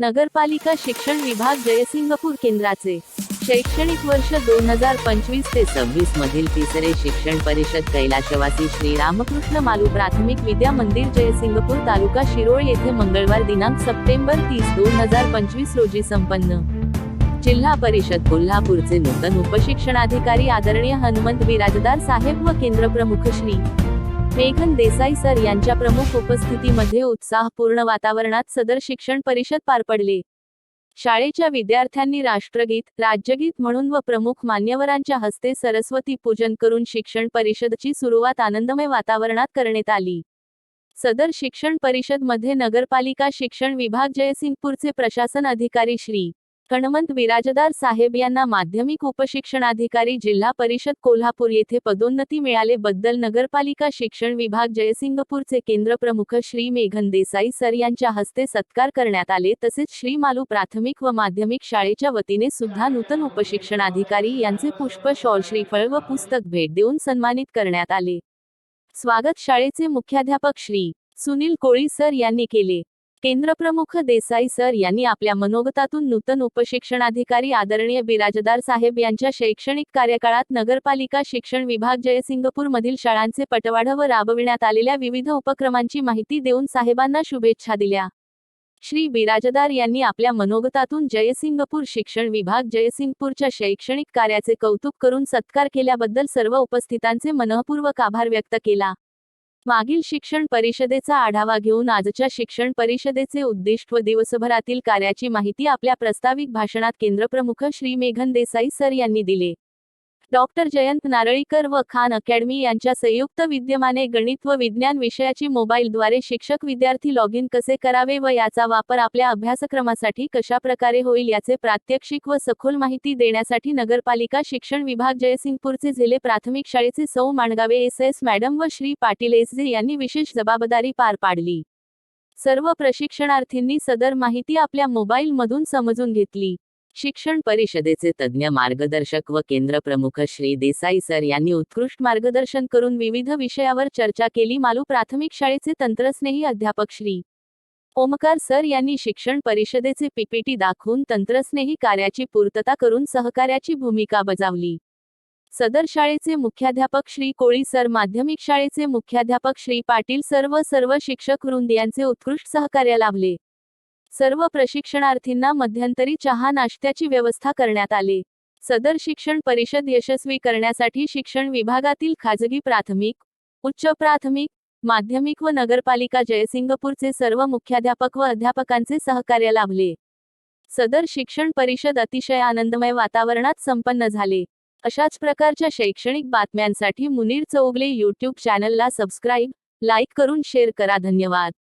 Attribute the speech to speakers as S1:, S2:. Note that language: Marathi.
S1: नगरपालिका शिक्षण विभाग जयसिंगपूर केंद्राचे. शैक्षणिक वर्ष दोन हजार पंचवीस ते सव्वीस मधील तिसरे शिक्षण परिषद कैलाशवासी श्री रामकृष्ण मालू प्राथमिक विद्या मंदिर जयसिंगपूर तालुका शिरोळ येथे मंगळवार दिनांक सप्टेंबर तीस दोन हजार पंचवीस रोजी संपन्न. जिल्हा परिषद कोल्हापूरचे नूतन उपशिक्षणाधिकारी आदरणीय हनुमंत बिराजदार साहेब व केंद्र प्रमुख श्री मेघन देसाई सर यांच्या प्रमुख उपस्थितीमध्ये उत्साहपूर्ण वातावरणात सदर शिक्षण परिषद पार पडले. शाळेच्या विद्यार्थ्यांनी राष्ट्रगीत राज्यगीत म्हणून व प्रमुख मान्यवरांच्या हस्ते सरस्वती पूजन करून शिक्षण परिषदची सुरुवात आनंदमय वातावरणात करण्यात आली. सदर शिक्षण परिषदमध्ये नगरपालिका शिक्षण विभाग जयसिंगपूरचे प्रशासन अधिकारी श्री. कणमंत बिराजदार साहेब यांना माध्यमिक उपशिक्षणाधिकारी जिल्हा परिषद कोल्हापूर येथे पदोन्नती मिळाले. बद्दल नगरपालिका शिक्षण विभाग जयसिंगपूरचे केंद्र प्रमुख श्री मेघन देसाई सर यांच्या हस्ते सत्कार करण्यात आले. तसेच श्री मालू प्राथमिक व माध्यमिक शाळेच्या वतीने सुद्धा नूतन उपशिक्षणाधिकारी यांचे पुष्प शॉल श्रीफळ व पुस्तक भेट देऊन सन्मानित करण्यात आले. स्वागत शाळेचे मुख्याध्यापक श्री सुनील कोळी सर यांनी केले. केंद्रप्रमुख देसाई सर यांनी आपल्या मनोगतातून नूतन उपशिक्षणाधिकारी आदरणीय बिराजदार साहेब यांच्या शैक्षणिक कार्यकाळात नगरपालिका शिक्षण विभाग जयसिंगपूर मधील शाळांचे पटवाढ व राबविण्यात आलेल्या विविध उपक्रमांची माहिती देऊन साहेबांना शुभेच्छा दिल्या. श्री बिराजदार यांनी आपल्या मनोगतातून जयसिंगपूर शिक्षण विभाग जयसिंगपूरच्या शैक्षणिक कार्याचे कौतुक करून सत्कार केल्याबद्दल सर्व उपस्थितांचे मनःपूर्वक आभार व्यक्त केला. मागील शिक्षण परिषदेचा आढावा घेऊन आजच्या शिक्षण परिषदेचे उद्दिष्ट व दिवसभरातील कार्याची माहिती आपल्या प्रस्ताविक भाषणात केंद्रप्रमुख श्री मेघन देसाई सर यांनी दिले. डॉक्टर जयंत नारळीकर व खान अकॅडमी यांच्या संयुक्त विद्यमाने गणित व विज्ञान विषयाची मोबाईलद्वारे शिक्षक विद्यार्थी लॉग इन कसे करावे व याचा वापर आपल्या अभ्यासक्रमासाठी कशा प्रकारे होईल याचे प्रात्यक्षिक व सखोल माहिती देण्यासाठी नगरपालिका शिक्षण विभाग जयसिंगपूरचे जिल्हे प्राथमिक शाळेचे सौ माणगावे एस एस मॅडम व श्री पाटील एस जे यांनी विशेष जबाबदारी पार पाडली. सर्व प्रशिक्षणार्थींनी सदर माहिती आपल्या मोबाईलमधून समजून घेतली. शिक्षण परिषदेचे तज्ज्ञ मार्गदर्शक व केंद्र प्रमुख श्री देसाई सर यांनी उत्कृष्ट मार्गदर्शन करून विविध विषयावर चर्चा केली. मालू प्राथमिक शाळेचे तंत्रस्नेही अध्यापक श्री. ओमकार सर यांनी शिक्षण परिषदेचे पीपीटी दाखवून तंत्रस्नेही कार्याची पूर्तता करून सहकार्याची भूमिका बजावली. सदर शाळेचे मुख्याध्यापक श्री कोळी सर माध्यमिक शाळेचे मुख्याध्यापक श्री पाटील सर्व सर्व शिक्षक वृंद यांचे उत्कृष्ट सहकार्य लाभले. सर्व प्रशिक्षणार्थींना मध्यंतरी चहा नाश्त्याची व्यवस्था करण्यात आली. सदर शिक्षण परिषद यशस्वी करण्यासाठी शिक्षण विभागातील खाजगी प्राथमिक उच्च प्राथमिक माध्यमिक व नगरपालिका जयसिंगपूरचे सर्व मुख्याध्यापक व अध्यापकांचे सहकार्य लाभले. सदर शिक्षण परिषद अतिशय आनंदमय वातावरणात संपन्न झाले. अशाच प्रकारच्या शैक्षणिक बातम्यांसाठी मुनीर चौगले यूट्यूब चॅनलला सबस्क्राईब लाईक करून शेअर करा. धन्यवाद.